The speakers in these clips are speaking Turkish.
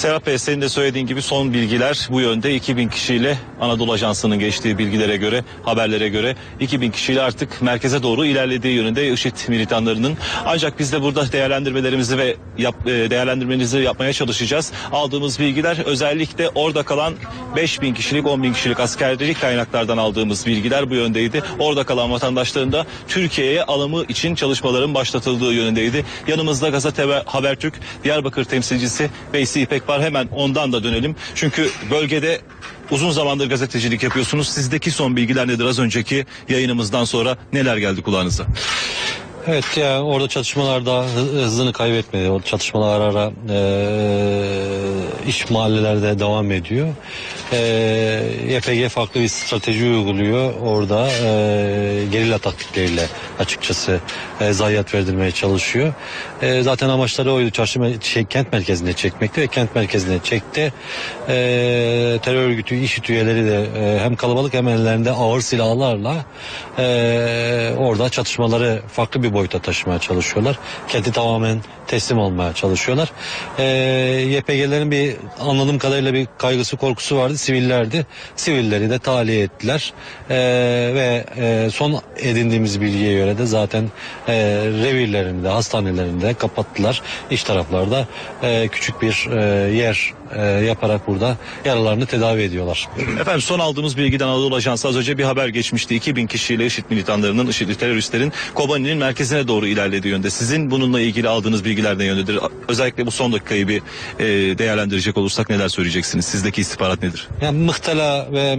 Serap Bey senin de söylediğin gibi son bilgiler bu yönde 2000 kişiyle Anadolu Ajansı'nın geçtiği bilgilere göre, haberlere göre 2000 kişiyle artık merkeze doğru ilerlediği yönünde IŞİD militanlarının. Ancak biz de burada değerlendirmelerimizi ve yap, e, değerlendirmenizi yapmaya çalışacağız. Aldığımız bilgiler özellikle orada kalan 5000 kişilik 10 bin kişilik askerleri kaynaklardan aldığımız bilgiler bu yöndeydi. Orada kalan vatandaşların da Türkiye'ye alımı için çalışmaların başlatıldığı yönündeydi. Yanımızda gazete ve Habertürk Diyarbakır temsilcisi Veysi İpek var. Hemen ondan da dönelim. Çünkü bölgede uzun zamandır gazetecilik yapıyorsunuz. Sizdeki son bilgiler nedir? Az önceki yayınımızdan sonra neler geldi kulağınıza? Evet yani orada çatışmalarda hı- hızını kaybetmedi. O çatışmalar ara ara eee, iş mahallelerde devam ediyor. YPG farklı bir strateji uyguluyor orada eee gerilla taktikleriyle açıkçası eee zayiat verdirmeye çalışıyor. Eee, zaten amaçları oydu çarşı şey, kent merkezine çekmekti ve kent merkezine çekti. Eee terör örgütü IŞİD üyeleri de eee, hem kalabalık hem ellerinde ağır silahlarla eee, orada çatışmaları farklı bir boyuta taşımaya çalışıyorlar. Kenti tamamen teslim olmaya çalışıyorlar. Eee YPG'lerin bir anladığım kadarıyla bir kaygısı korkusu vardı. Sivillerdi. Sivilleri de tahliye ettiler. Eee, ve eee, son edindiğimiz bilgiye göre de zaten eee revirlerini de kapattılar. İç taraflarda eee, küçük bir eee, yer eee, yaparak burada yaralarını tedavi ediyorlar. Efendim son aldığımız bilgiden Anadolu Ajansı az önce bir haber geçmişti. 2000 kişiyle IŞİD militanlarının, IŞİD teröristlerin Kobani'nin merkezine doğru ilerlediği yönde. Sizin bununla ilgili aldığınız bilgiler ne yöndedir? Özellikle bu son dakikayı bir e, değerlendirecek olursak neler söyleyeceksiniz? Sizdeki istihbarat nedir? Yani Mıhtala ve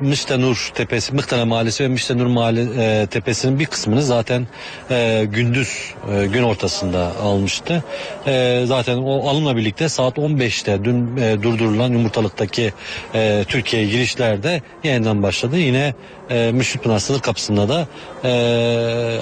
Miştenur tepesi, Mıhtala mahallesi ve Miştenur mahalle e, tepesinin bir kısmını zaten e, gündüz e, gün ortasında almıştı. E, zaten o alımla birlikte saat 15'te dün e, durdurulan yumurtalıktaki e, Türkiye'ye girişlerde yeniden başladı. Yine e, Müşrikpınar sınır kapısında da e,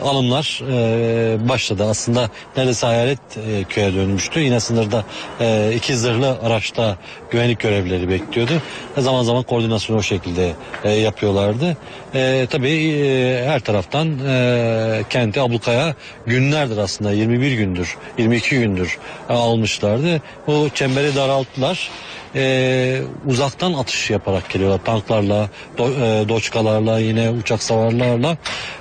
alımlar e, başladı. Aslında neredeyse hayalet e, köye dönmüştü. Yine sınırda e, iki zırhlı araçta güvenlik görevlileri bekliyordu. Zaman zaman koordinasyonu o şekilde e, yapıyorlardı. E, tabii e, her taraftan e, kenti ablukaya günlerdir aslında 21 gündür, 22 gündür e, almışlardı. Bu çemberi daralttılar e, uzaktan atış yaparak geliyorlar. Tanklarla, do, e, doçkalarla, yine uçak savarlarla.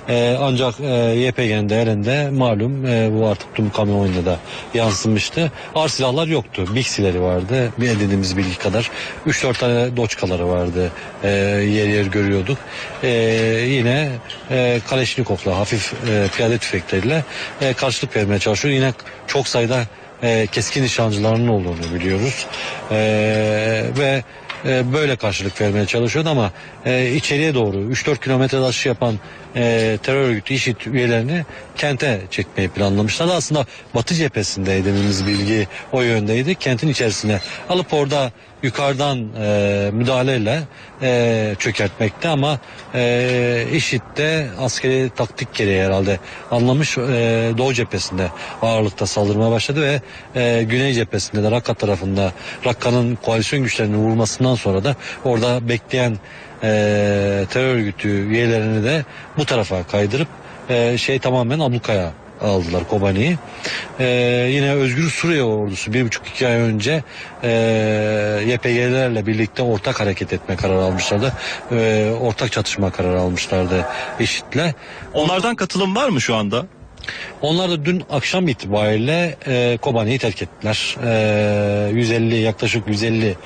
E, ancak e, YPG'nin de elinde malum e, bu artık tüm kamuoyuna da yansımıştı. Ağır silahlar yoktu. Bixileri vardı. Bir edindiğimiz bilgi kadar. 3-4 tane doçkaları vardı. E, yer yer görüyorduk. E, yine e, Kaleşnikov'la hafif e, piyade tüfekleriyle e, karşılık vermeye çalışıyor. Yine çok sayıda e, keskin nişancılarının olduğunu biliyoruz. E, ve e, böyle karşılık vermeye çalışıyordu ama e, içeriye doğru 3-4 kilometre aşı yapan e, terör örgütü IŞİD üyelerini kente çekmeyi planlamışlardı. Aslında Batı cephesinde edindiğimiz bilgi o yöndeydi. Kentin içerisine alıp orada yukarıdan e, müdahaleyle e, çökertmekte ama e, IŞİD de askeri taktik gereği herhalde anlamış e, Doğu cephesinde ağırlıkta saldırmaya başladı ve e, Güney cephesinde de Rakka tarafında Rakka'nın koalisyon güçlerinin vurulmasından sonra da orada bekleyen e, terör örgütü üyelerini de bu tarafa kaydırıp e, şey tamamen ablukaya aldılar Kobani'yi. E, yine Özgür Suriye ordusu bir buçuk iki ay önce e, YPG'lerle birlikte ortak hareket etme kararı almışlardı. E, ortak çatışma kararı almışlardı IŞİD'le. Onlardan katılım var mı şu anda? Onlar da dün akşam itibariyle e, Kobani'yi terk ettiler. E, 150 yaklaşık 150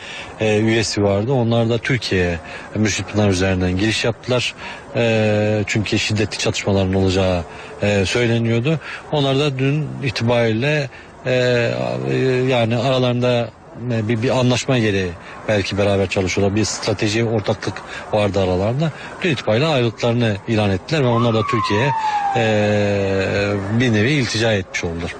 e, üyesi vardı. Onlar da Türkiye'ye Mürşit Pınar üzerinden giriş yaptılar. E, çünkü şiddetli çatışmaların olacağı e, söyleniyordu. Onlar da dün itibariyle e, yani aralarında e, bir, bir anlaşma gereği belki beraber çalışıyorlar. Bir strateji, ortaklık vardı aralarında. Dün itibariyle ayrılıklarını ilan ettiler ve onlar da Türkiye'ye e, bir nevi iltica etmiş oldular.